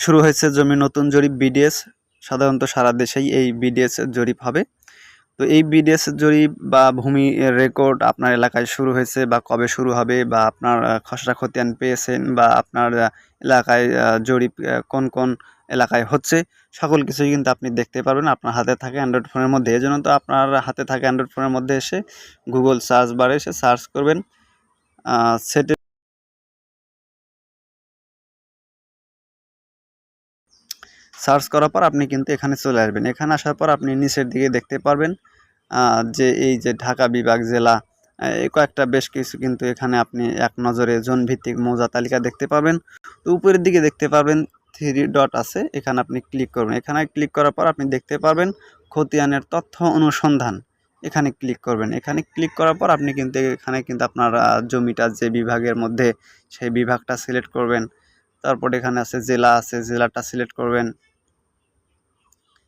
শুরু হয়েছে জমি নতুন জরিপ বিডিএস সাধারণত সারা দেশেই এই বিডিএস জরিপ হবে। তো এই বিডিএস জরিপ বা ভূমি রেকর্ড আপনার এলাকায় শুরু হয়েছে বা কবে শুরু হবে বা আপনার খসড়া খতিয়ান পেয়েছেন বা আপনার এলাকায় জরিপ কোন কোন এলাকায় হচ্ছে, সকল কিছুই কিন্তু আপনি দেখতে পারবেন আপনার হাতে থাকে অ্যান্ড্রয়েড ফোনের মধ্যে। এই জন্য তো আপনার হাতে থাকে অ্যান্ড্রয়েড ফোনের মধ্যে এসে গুগল সার্চ বারে এসে সার্চ করবেন। সেটে সার্চ করার পর আপনি কিন্তু এখানে চলে আসবেন। এখানে আসার পর আপনি নিচের দিকে দেখতে পারবেন যে এই যে ঢাকা বিভাগ জেলা কয়েকটা বেশ কিছু কিন্তু এখানে আপনি এক নজরে জোন ভিত্তিক মৌজা তালিকা দেখতে পাবেন। তো উপরের দিকে দেখতে পাবেন থ্রি ডট আছে, এখানে আপনি ক্লিক করবেন। এখানে ক্লিক করার পর আপনি দেখতে পারবেন খতিয়ানের তথ্য অনুসন্ধান, এখানে ক্লিক করবেন। এখানে ক্লিক করার পর আপনি কিন্তু এখানে কিন্তু আপনার জমিটা যে বিভাগের মধ্যে সেই বিভাগটা সিলেক্ট করবেন। তারপর এখানে আছে জেলা আছে, জেলাটা সিলেক্ট করবেন।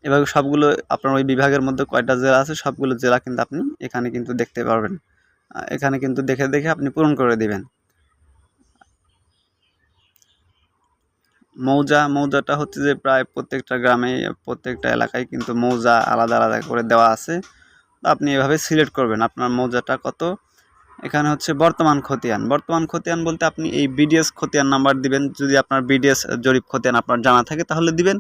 এভাবে সবগুলো আপনার ওই বিভাগের মধ্যে কয়টা জেলা আছে, সবগুলো জেলা কিন্তু আপনি এখানে কিন্তু দেখতে পারবেন। এখানে কিন্তু দেখে দেখে আপনি পূরণ করে দিবেন। মৌজা, মৌজাটা হচ্ছে যে প্রায় প্রত্যেকটা গ্রামে, প্রত্যেকটা এলাকায় কিন্তু মৌজা আলাদা আলাদা করে দেওয়া আছে। আপনি এভাবে সিলেক্ট করবেন আপনার মৌজাটা কত। এখানে হচ্ছে বর্তমান খতিয়ান। বর্তমান খতিয়ান বলতে আপনি এই বিডিএস খতিয়ান নাম্বার দিবেন। যদি আপনার বিডিএস জরিপ খতিয়ান আপনার জানা থাকে তাহলে দিবেন।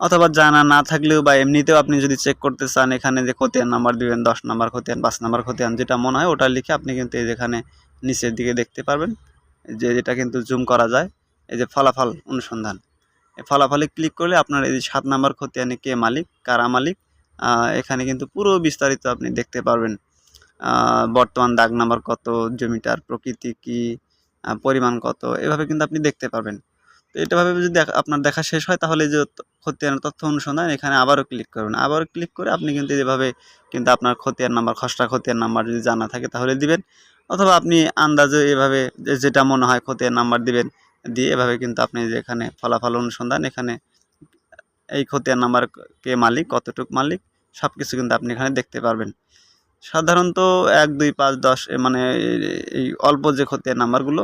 অথবা জানা না থাকলেও বা এমনিতেও আপনি যদি চেক করতে চান, এখানে যে খতিয়ান নাম্বার দিবেন, দশ নাম্বার খতিয়ান, পাঁচ নাম্বার খতিয়ান, যেটা মনে হয় ওটা লিখে আপনি কিন্তু এই যেখানে নিচের দিকে দেখতে পারবেন, যে যেটা কিন্তু জুম করা যায়, এই যে ফলাফল অনুসন্ধান। এই ফলাফলে ক্লিক করলে আপনার এই যে সাত নাম্বার খতিয়ানে কে মালিক, কারা মালিক এখানে কিন্তু পুরো বিস্তারিত আপনি দেখতে পারবেন। বর্তমান দাগ নাম্বার কত, জমিটার প্রকৃতি কি পরিমাণ কত, এভাবে কিন্তু আপনি দেখতে পারবেন। এটাভাবে যদি আপনার দেখা শেষ হয়, তাহলে যে খতিয়ানের তথ্য অনুসন্ধান, এখানে আবারও ক্লিক করবেন আবারও ক্লিক করে আপনি কিন্তু যেভাবে কিন্তু আপনার খতিয়ান নাম্বার খসড়া খতিয়ান নাম্বার যদি জানা থাকে, তাহলে দিবেন। অথবা আপনি আন্দাজে এভাবে যেটা মনে হয় খতিয়ান নাম্বার দিবেন, দিয়ে এভাবে কিন্তু আপনি যে এখানে ফলাফল অনুসন্ধান, এখানে এই খতিয়ান নাম্বার কে মালিক, কতটুক মালিক সব কিছু কিন্তু আপনি এখানে দেখতে পারবেন। সাধারণত এক, দুই, পাঁচ, দশ মানে এই- অল্প যে খতিয়ান নাম্বারগুলো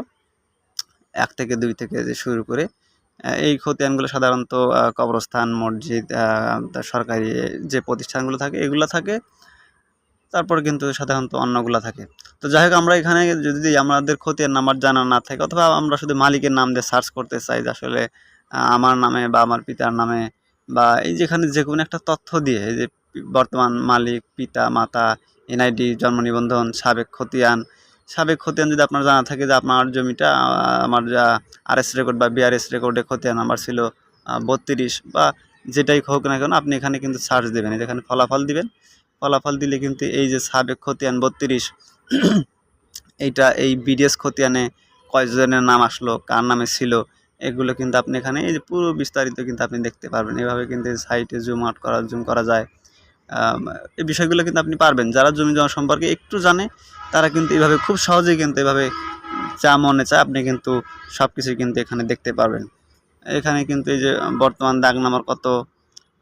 এক থেকে দুই থেকে যে শুরু করে এই খতিয়ানগুলো সাধারণত কবরস্থান, মসজিদ সরকারি যে প্রতিষ্ঠানগুলো থাকে এগুলো থাকে। তারপর কিন্তু সাধারণত অন্যগুলো থাকে। তো যাই হোক আমরা এখানে যদি আমাদের খতিয়ান নাম্বার জানা না থাকে, অথবা আমরা শুধু মালিকের নাম দিয়ে সার্চ করতে চাই যে আসলে আমার নামে বা আমার পিতার নামে বা এই যেখানে যে কোনো একটা তথ্য দিয়ে যে বর্তমান মালিক, পিতা, মাতা, এনআইডি, জন্ম নিবন্ধন, সাবেক খতিয়ান সাবেক খতিয়ান যদি আপনার জানা থাকে যে আপনার জমিটা আমার যা আরএস রেকর্ড বা বিআরএস রেকর্ডে খতিয়ান নাম্বার ছিল বত্রিশ বা যেটাই হোক না কেন আপনি এখানে কিন্তু সার্চ দেবেন। এই যেখানে ফলাফল দিবেন, ফলাফল দিলে কিন্তু এই যে সাবেক খতিয়ান বত্রিশ, এইটা এই বিডিএস খতিয়ানে কয়জনের নাম আসলো, কার নামে ছিল, এগুলো কিন্তু আপনি এখানে এই যে পুরো বিস্তারিত কিন্তু আপনি দেখতে পারবেন। এভাবে কিন্তু সাইটে জুম আউট করা জুম করা যায়। এই বিষয়গুলো কিন্তু আপনি পারবেন। যারা জমি জমা সম্পর্কে একটু জানে তারা কিন্তু এভাবে খুব সহজেই কিন্তু এভাবে চা মনে চায় আপনি কিন্তু সব কিছুই কিন্তু এখানে দেখতে পারবেন। এখানে কিন্তু এই যে বর্তমান দাগ নাম্বার কত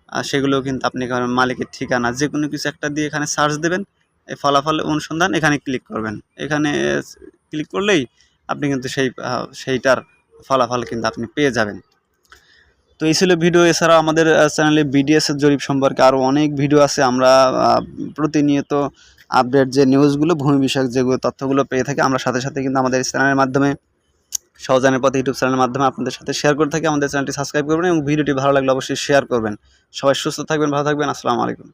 আহ, সেগুলোও কিন্তু আপনি এখানে মালিকের ঠিকানা যে কোনো কিছু একটা দিয়ে এখানে সার্চ দেবেন এই ফলাফল অনুসন্ধান এখানে ক্লিক করবেন। এখানে ক্লিক করলেই আপনি কিন্তু সেই সেইটার ফলাফল কিন্তু আপনি পেয়ে যাবেন। তো এই ছিল ভিডিও এছাড়া আমাদের চ্যানেলে বিডিএস জরিপ সম্পর্কে আরও অনেক ভিডিও আছে। আমরা প্রতিনিয়ত আপডেট যে নিউজগুলো ভূমি বিষয়ক যেগুলো তথ্যগুলো পেয়ে থাকি, আমরা সাথে সাথে কিন্তু আমাদের চ্যানেলের মাধ্যমে, সহজানের পথে ইউটিউব চ্যানেলের মাধ্যমে আপনাদের সাথে শেয়ার করে থাকি। আমাদের চ্যানেলটি সাবস্ক্রাইব করবেন এবং ভিডিওটি ভালো লাগলে অবশ্যই শেয়ার করবেন। সবাই সুস্থ থাকবেন, ভালো থাকবেন। আসসালামু আলাইকুম।